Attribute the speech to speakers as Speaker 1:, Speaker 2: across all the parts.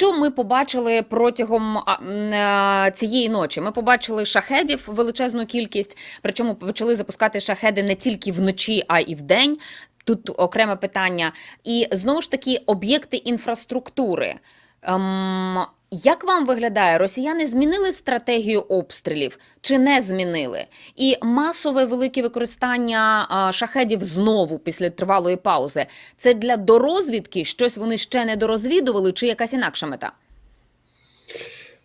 Speaker 1: Що ми побачили протягом е, цієї ночі? Ми побачили шахедів величезну кількість, причому почали запускати шахеди не тільки вночі, а й вдень. Тут окреме питання. І знову ж таки об'єкти інфраструктури. Ем, як вам виглядає, росіяни змінили стратегію обстрілів чи не змінили? І масове велике використання а, шахедів знову після тривалої паузи. Це для дорозвідки щось вони ще не дорозвідували, чи якась інакша мета?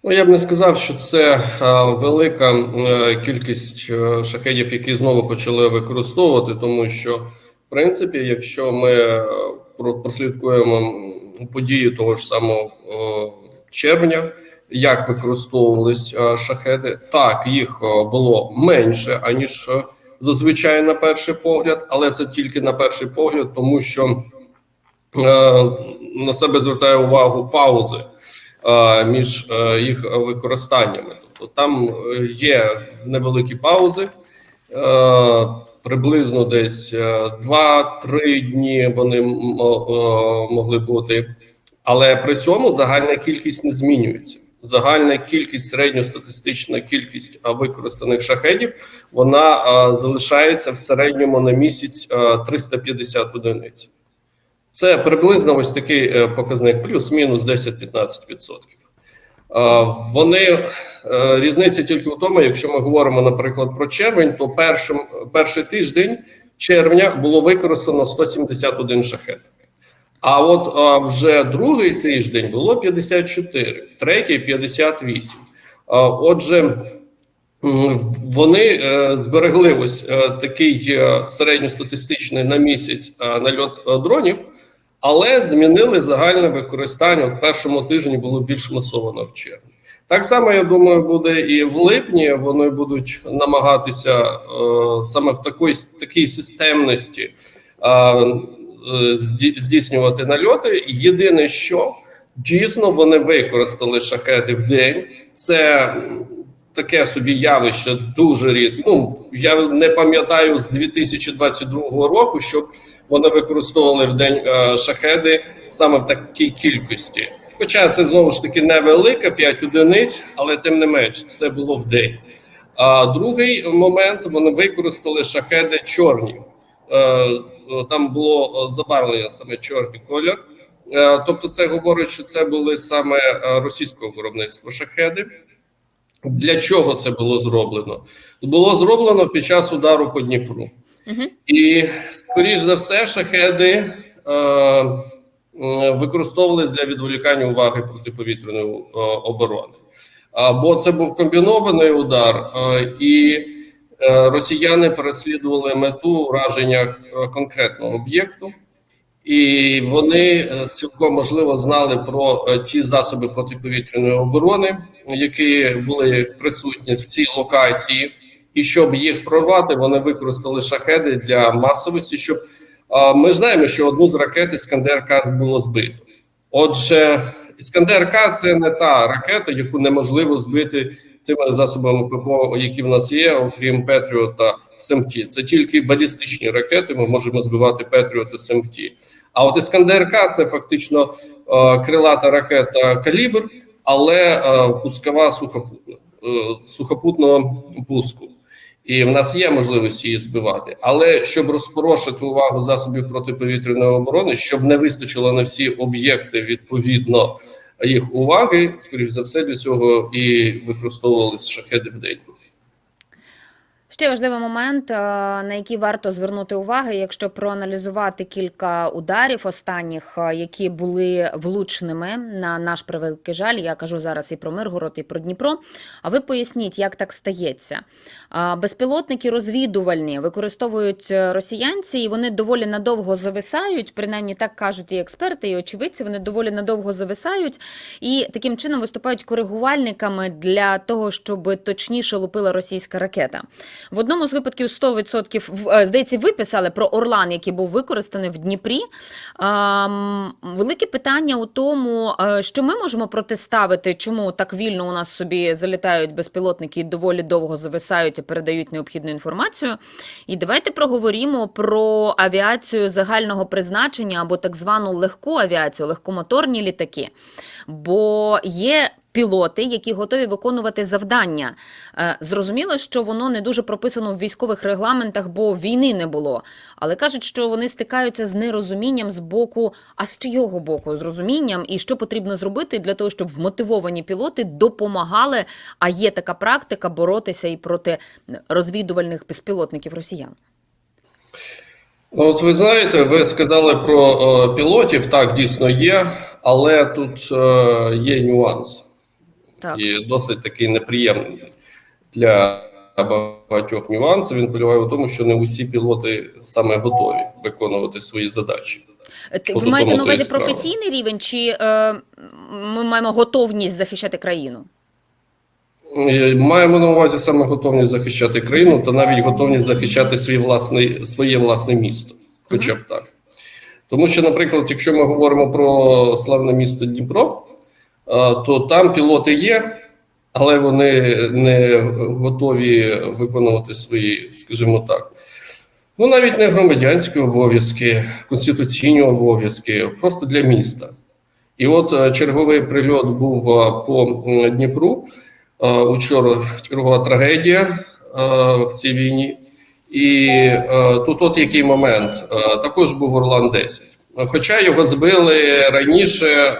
Speaker 2: Ну, я б не сказав, що це а, велика е, кількість е, шахедів, які знову почали використовувати, тому що, в принципі, якщо ми е, про- прослідкуємо м, події того ж самого о, червня, як використовувались е, шахеди, так їх е, було менше аніж е, зазвичай на перший погляд, але це тільки на перший погляд, тому що на себе звертає увагу паузи між їх використаннями. Тобто там є невеликі паузи, приблизно десь е, 2-3 дні вони могли бути, але при цьому загальна кількість не змінюється. Загальна кількість, середньостатистична кількість використаних шахедів, вона е, залишається в середньому на місяць е, 350 одиниць. Це приблизно ось такий е, показник, плюс-мінус 10-15%. Е, Вони е, різниця тільки в тому, якщо ми говоримо, наприклад, про червень, то першим, перший тиждень червня було використано 171 шахет. А от а, вже другий тиждень було 54, третій 58. А, отже, вони е, зберегли ось е, такий е, середньостатистичний на місяць нальот дронів, але змінили загальне використання. В першому тижні було більш масовано в червні. Так само, я думаю, буде і в липні. Вони будуть намагатися е, саме в такої такій системності е, здійснювати нальоти. Єдине, що дійсно вони використали шахеди в день. Це таке собі явище дуже рідко. Ну я не пам'ятаю з 2022 року, щоб вони використовували в день е, шахеди саме в такій кількості. Хоча це знову ж таки невелика 5 одиниць, але тим не менш це було в день. А другий момент вони використали шахеди чорні. Е, е, Там було е, забарвлення саме чорний колір. Тобто, це говорить, що це були саме російського виробництва шахеди. Для чого це було зроблено? Було зроблено під час удару по Дніпру.
Speaker 1: Угу.
Speaker 2: І, скоріш за все, шахеди е, використовувались для відволікання уваги протиповітряної е, оборони. А, бо це був комбінований удар, е, і росіяни переслідували мету враження е, конкретного об'єкту, і вони е, цілком можливо знали про е, ті засоби протиповітряної оборони, які були присутні в цій локації. І щоб їх прорвати, вони використали шахеди для масовості. Щоб ми знаємо, що одну з ракет Іскандер К було збито. Отже, Іскандер К це не та ракета, яку неможливо збити тими засобами ППО, які в нас є, окрім Петріот та СМТ. Це тільки балістичні ракети. Ми можемо збивати Петріот та СМТ. А от Іскандер К це фактично е, крилата ракета Калібр, але е, пускова сухопутна е, сухопутного пуску. І в нас є можливість її збивати, але щоб розпорошити увагу засобів протиповітряної оборони, щоб не вистачило на всі об'єкти відповідно їх уваги, скоріш за все, для цього і використовувалися шахеди в день.
Speaker 1: Ще важливий момент, е, на який варто звернути увагу, якщо проаналізувати кілька ударів останніх, е, які були влучними на наш превеликий жаль. Я кажу зараз і про Миргород, і про Дніпро. А ви поясніть, як так стається? Безпілотники розвідувальні використовують е, росіянці, і вони доволі надовго зависають. Принаймні так кажуть і експерти, і очевидці. Вони доволі надовго зависають і таким чином виступають коригувальниками для того, щоб точніше лупила російська ракета. В одному з випадків 100%, е, здається, ви писали про Орлан, який був використаний в Дніпрі. Велике питання у тому, е, що ми можемо протиставити, чому так вільно у нас собі залітають безпілотники і доволі довго зависають і передають необхідну інформацію. І давайте проговоримо про авіацію загального призначення або так звану легку авіацію, легкомоторні літаки. Бо є пілоти, які готові виконувати завдання. Е, Зрозуміло, що воно не дуже прописано в військових регламентах, бо війни не було. Але кажуть, що вони стикаються з нерозумінням з боку, а з чийого боку з розумінням, і що потрібно зробити для того, щоб вмотивовані пілоти допомагали. А є така практика боротися і проти розвідувальних безпілотників росіян.
Speaker 2: Ну, От ви знаєте, ви сказали про е, пілотів, так дійсно є, але тут е, є нюанс.
Speaker 1: Так.
Speaker 2: і досить такий неприємний для багатьох нюансів. Він полягає в тому, що не усі пілоти саме готові виконувати свої задачі.
Speaker 1: Ти-
Speaker 2: От
Speaker 1: Ви маєте на увазі професійний рівень, чи е, ми маємо готовність захищати країну?
Speaker 2: Е, Маємо на увазі саме готовність захищати країну та навіть готовність захищати свій власний, своє власне місто, хоча б так. Тому що, наприклад, якщо ми говоримо про славне місто Дніпро, е, то там пілоти є, але вони не готові виконувати свої, скажімо так, ну навіть не громадянські обов'язки, конституційні обов'язки, просто для міста. І от е, черговий прильот був е, по Дніпру. Е, Учора чергова трагедія в цій війні. І тут от який момент. Також був Орлан 10. Хоча його збили раніше, е,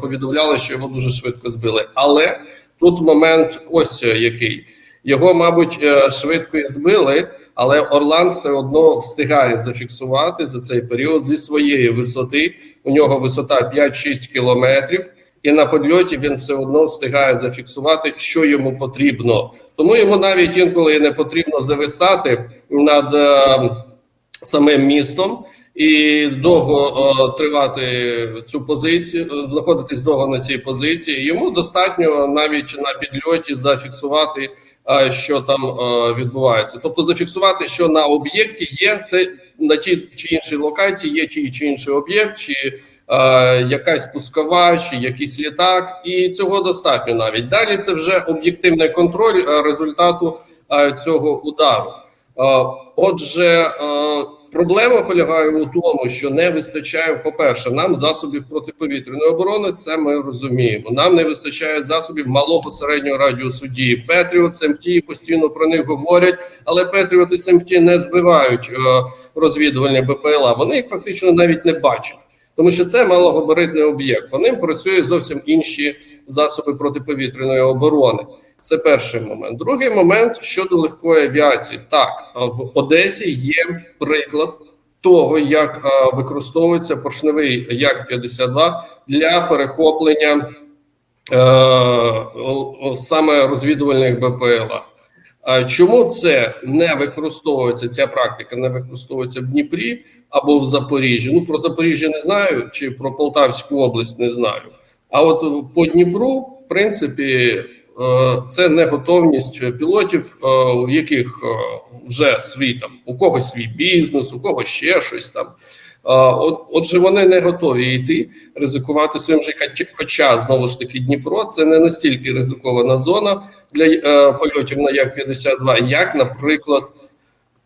Speaker 2: повідомляли, що його дуже швидко збили. Але тут момент ось який. Його, мабуть, е, швидко і збили, але Орлан все одно встигає зафіксувати за цей період зі своєї висоти. У нього висота 5-6 кілометрів, і на подльоті він все одно встигає зафіксувати, що йому потрібно. Тому йому навіть інколи не потрібно зависати над е, самим містом і довго е, тривати цю позицію, е, знаходитись довго на цій позиції. Йому достатньо навіть на підльоті зафіксувати, е, що там відбувається. Тобто зафіксувати, що на об'єкті є те на тій чи іншій локації, є ті чи інший об'єкт, чи якась пускова, чи якийсь літак, і цього достатньо навіть далі. Це вже об'єктивний контроль результату цього удару. Отже, проблема полягає у тому, що не вистачає, по-перше, нам засобів протиповітряної оборони. Це ми розуміємо. Нам не вистачає засобів малого середнього радіусу дії. Петріот, СМТ постійно про них говорять, але Петріот і СМТ не збивають е, розвідувальні БПЛА. Вони їх фактично навіть не бачать. Тому що це малогабаритний об'єкт. По ним працюють зовсім інші засоби протиповітряної оборони. Це перший момент. Другий момент щодо легкої авіації. Так, в Одесі є приклад того, як використовується поршневий Як-52 для перехоплення е, саме розвідувальних БПЛА. Чому це не використовується? Ця практика не використовується в Дніпрі або в Запоріжжі? Ну про Запоріжжя не знаю, чи про Полтавську область не знаю. А от по Дніпру, в принципі, це не готовність пілотів, е, у яких е, вже свій там у когось свій бізнес, у когось ще щось там. Е, От, отже, вони не готові йти ризикувати своїм життям. Хоча- знову ж таки Дніпро це не настільки ризикована зона для е, польотів на Як-52, як, наприклад,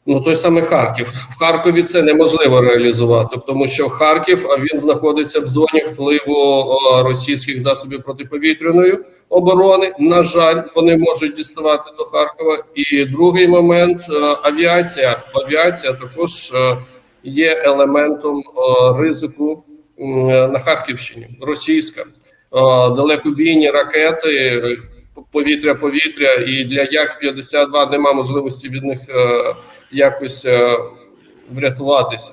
Speaker 2: ну той самий Харків. В Харкові це неможливо реалізувати, тому що Харків він знаходиться в зоні впливу російських засобів протиповітряної оборони. На жаль, вони можуть діставати до Харкова. І другий момент е, авіація. Авіація також е, є елементом е, ризику на Харківщині. Російська далекобійні ракети. Повітря-повітря, і для Як-52 нема можливості від них е, якось е, врятуватися.